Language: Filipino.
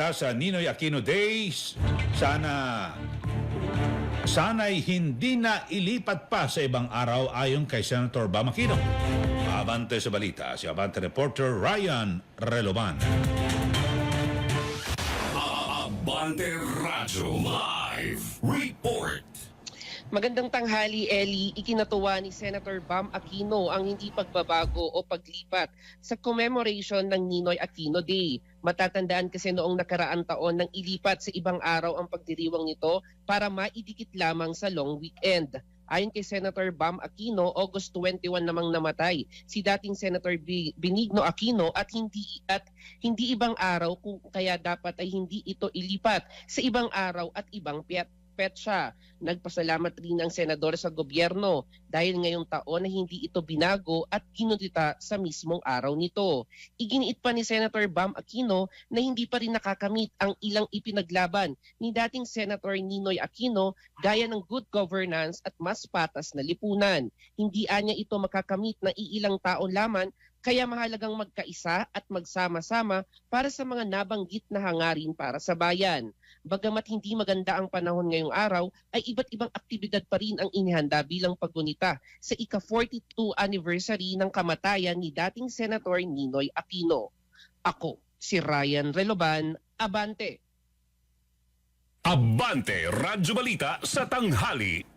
balita sa Ninoy Aquino Days. Sana sana'y hindi na ilipat pa sa ibang araw ayon kay Senator Bam Aquino. Abante sa balita, si Abante reporter Ryan Reloban. Abante Radyo Live Report. Magandang tanghali, Eli. Ikinatuwa ni Senator Bam Aquino ang hindi pagbabago o paglipat sa commemoration ng Ninoy Aquino Day. Matatandaan kasi noong nakaraang taon nang ilipat sa ibang araw ang pagdiriwang nito para maidikit lamang sa long weekend. Ayon kay Senator Bam Aquino, August 21 namang namatay si dating Senator Benigno Aquino at hindi at hindi ibang araw kung kaya dapat ay hindi ito ilipat sa ibang araw at ibang pet petsa. Nagpasalamat rin ang senador sa gobyerno dahil ngayong taon na hindi ito binago at kinudita sa mismong araw nito. Iginiit pa ni Senator Bam Aquino na hindi pa rin nakakamit ang ilang ipinaglaban ni dating Senator Ninoy Aquino gaya ng good governance at mas patas na lipunan. Hindi anya ito makakamit na iilang tao lamang kaya mahalagang magkaisa at magsama-sama para sa mga nabanggit na hangarin para sa bayan. Bagamat hindi maganda ang panahon ngayong araw, ay iba't ibang aktibidad pa rin ang inihanda bilang paggunita sa ika-42 anniversary ng kamatayan ni dating Senator Ninoy Aquino. Ako, si Ryan Reloban, Abante. Abante Radyo Balita sa tanghali.